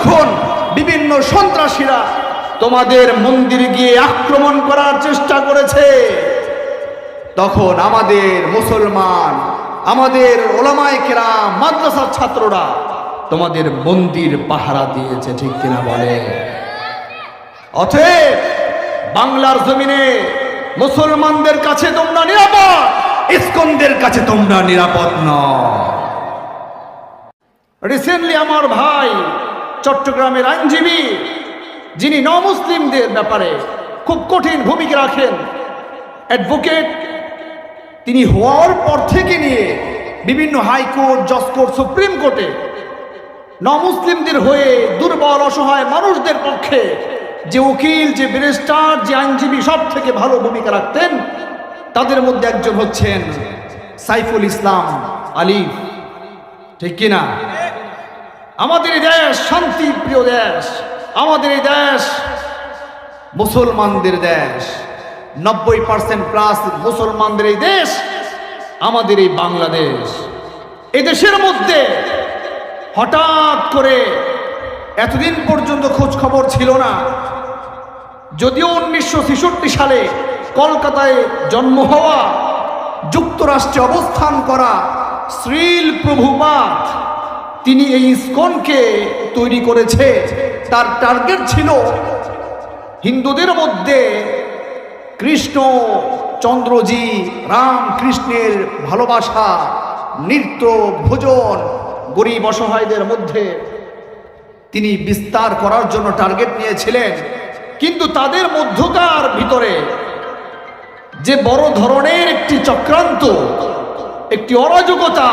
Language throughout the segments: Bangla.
যখন বিভিন্ন সন্ত্রাসীরা তোমাদের মন্দিরে গিয়ে আক্রমণ করার চেষ্টা করেছে। তখন আমাদের মুসলমান, আমাদের ওলামায় কেরাম, মাদ্রাসার ছাত্ররা তোমাদের মন্দির পাহারা দিয়েছে, ঠিক কিনা বলে? অতএব বাংলার জমিনে মুসলমানদের কাছে তোমরা নিরাপদ, ইস্কনদের কাছে তোমরা নিরাপদ নয় রিসেন্টলি আমার ভাই চট্টগ্রামের আইনজীবী, যিনি নমুসলিমদের ব্যাপারে খুব কঠিন ভূমিকা রাখেন, অ্যাডভোকেট, তিনি হওয়ার পর থেকে নিয়ে বিভিন্ন হাইকোর্ট জজ কোর্ট সুপ্রিম কোর্টে নমুসলিমদের হয়ে দুর্বল, অসহায় মানুষদের পক্ষে যে উকিল, যে ব্যারিস্টার, যে আইনজীবী সব থেকে ভালো ভূমিকা রাখতেন, তাদের মধ্যে একজন হচ্ছেন সাইফুল ইসলাম আলী। ঠিক কিনা? আমাদের দেশ শান্তি, প্রিয় দেশ। আমাদের এই দেশ মুসলমানদের দেশ। নব্বই পার্সেন্ট প্লাস মুসলমানদের এই দেশ, আমাদের এই বাংলাদেশ। এই দেশের মধ্যে হঠাৎ করে এতদিন পর্যন্ত খোঁজ খবর ছিল না। যদিও উনিশশো ছেষট্টি সালে কলকাতায় জন্ম হওয়া, যুক্তরাষ্ট্রে অবস্থান করা শ্রীল প্রভুপাত তিনি এই ইস্কনকে তৈরি করেছে। তার টার্গেট ছিল হিন্দুদের মধ্যে কৃষ্ণ চন্দ্রজি রাম কৃষ্ণের ভালোবাসা, নৃত্য, ভোজন, গরিব অসহায়দের মধ্যে তিনি বিস্তার করার জন্য টার্গেট নিয়েছিলেন। কিন্তু তাদের মধ্যকার ভিতরে যে বড় ধরনের একটি চক্রান্ত, একটি অরাজকতা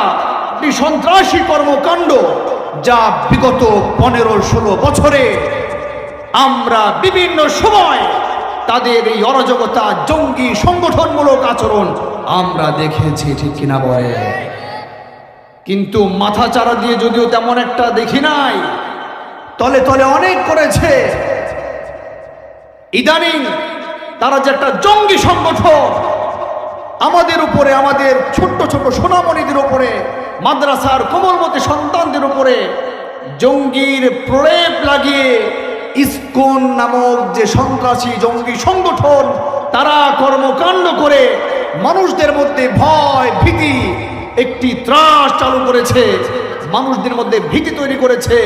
একটি সন্ত্রাসী কর্মকাণ্ড যা বিগত পনেরো ষোলো বছরে আমরা বিভিন্ন সময় তাদের এই অরাজকতা, জঙ্গি সংগঠনমূলক আচরণ আমরা দেখেছি, ঠিক কিনা বলে? কিন্তু মাথা চারা দিয়ে যদিও তেমন একটা দেখি নাই, তলে তলে অনেক করেছে। ইদানিং তারা যে একটা জঙ্গি সংগঠন, আমাদের উপরে, আমাদের ছোট্ট ছোট সোনামণিদের উপরে মাদ্রাসার কোমলমতি সন্তানদের উপরে জঙ্গির প্রলেপ লাগিয়ে ইস্কন নামক যে সন্ত্রাসী জঙ্গি সংগঠন, তারা কর্মকাণ্ড করে মানুষদের মধ্যে ভয়, ভীতি, একটি ত্রাস চালু করেছে। মানুষদের মধ্যে ভীতি তৈরি করেছে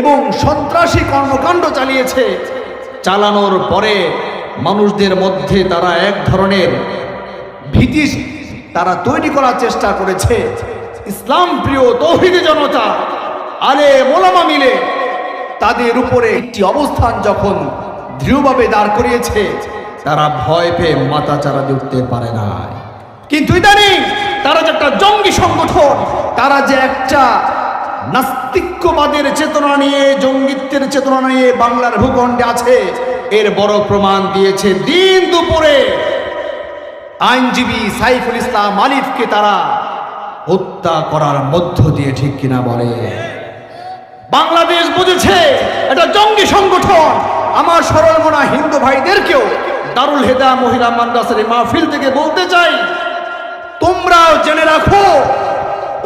এবং সন্ত্রাসী কর্মকাণ্ড চালিয়েছে। চালানোর পরে মানুষদের মধ্যে তারা এক ধরনের ভীতি তারা তৈরি করার চেষ্টা করেছে। ইসলাম প্রিয় তৌহিদি জনতা, আলে মোলামা মিলে তাদের উপরে একটি অবস্থান যখন দৃঢ়ভাবে দাঁড় করিয়েছে, তারা ভয় পেয়ে মাথা চারা উঠতে পারে না কিন্তু ইদানিং তারা যে একটা জঙ্গি সংগঠন, তারা যে একটা নাস্তিক্যবাদের চেতনা নিয়ে, জঙ্গিত্বের চেতনা নিয়ে বাংলার ভূখণ্ডে আছে, এর বড় প্রমাণ দিয়েছে দিন দুপুরে আইনজীবী সাইফুল ইসলাম আলিফকে তারা হত্যা করার মধ্য দিয়ে ঠিক কিনা বলে। বাংলাদেশ বুঝেছে, এটা জঙ্গি সংগঠন। আমার সরল মনা হিন্দু ভাইদেরকেও দারুল হেদা মহিলা মাদ্রাসার মাহফিল থেকে বলতে চাই, তোমরাও জেনে রাখো,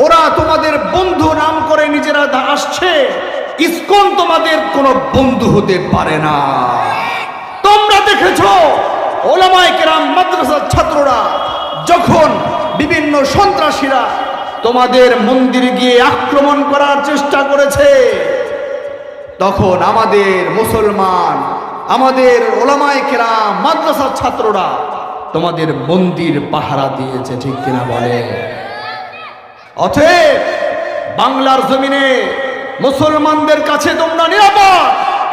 ওরা তোমাদের বন্ধু নাম করে নিজেরা আসছে, ইসকন তোমাদের কোনো বন্ধু হতে পারে না। তোমরা দেখেছ, ওলামায় কেরাম মাদ্রাসার ছাত্ররা যখন বিভিন্ন সন্ত্রাসীরা তোমাদের মন্দিরে গিয়ে আক্রমণ করার চেষ্টা করেছে। তখন আমাদের মুসলমান, আমাদের ওলামায় কেরাম, মাদ্রাসার ছাত্ররা তোমাদের মন্দির পাহারা দিয়েছে, ঠিক কিনা বলে? অতএব বাংলার জমিনে মুসলমানদের কাছে তোমরা নিরাপদ,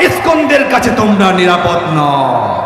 ইস্কনদের কাছে তোমরা নিরাপদ নয়